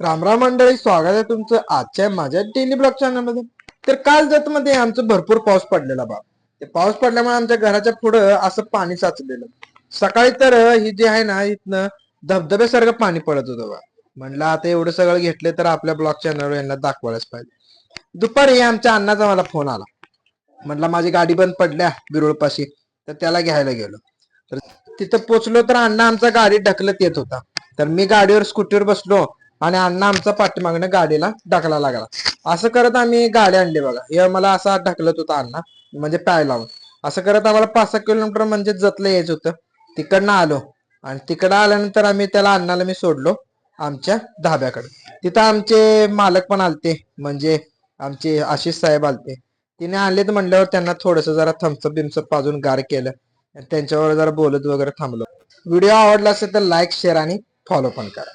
रामराम मंडळी स्वागत आहे तुमचं आजच्या माझ्या डेली ब्लॉग चॅनलमध्ये तर काल जत मध्ये आमचं भरपूर पाऊस पडलेला बा. ते पाऊस पडल्यामुळे आमच्या घराच्या पुढं असं पाणी साचलेलं. सकाळी तर ही जी आहे ना इथनं धबधब्यासारखं पाणी पडत होतं बा. म्हणलं आता एवढं सगळं घेतलं तर आपल्या ब्लॉग चॅनलवर यांना दाखवायलाच पाहिजे. दुपारी आमच्या अण्णाचा मला फोन आला. म्हटलं माझी गाडी बंद पडल्या बिरुळपाशी. तर त्याला घ्यायला गेलो. तर तिथं पोचलो तर अण्णा आमचा गाडी ढकलत येत होता. तर मी गाडीवर स्कूटीवर बसलो. आणि अण्णा आमचा पाठीमागणं गाडीला ढकला लागला. असं करत आम्ही गाडी आणली बघा. हे मला असा ढकलत होता अण्णा म्हणजे पाय लावून. असं करत आम्हाला पाच सहा किलोमीटर म्हणजे जतलं यायचं होतं. तिकडनं आलो आणि तिकडं आल्यानंतर आम्ही त्याला अण्णाला मी सोडलो आमच्या धाब्याकडे. तिथं आमचे मालक पण आलते म्हणजे आमचे आशिष साहेब आलते. तिने आणलेत तर म्हणल्यावर त्यांना थोडस जरा थम्सअप बिमसअप पाजून गार केलं आणि त्यांच्यावर जरा बोलत वगैरे थांबलो. व्हिडिओ आवडला असेल तर लाईक शेअर आणि फॉलो पण करा.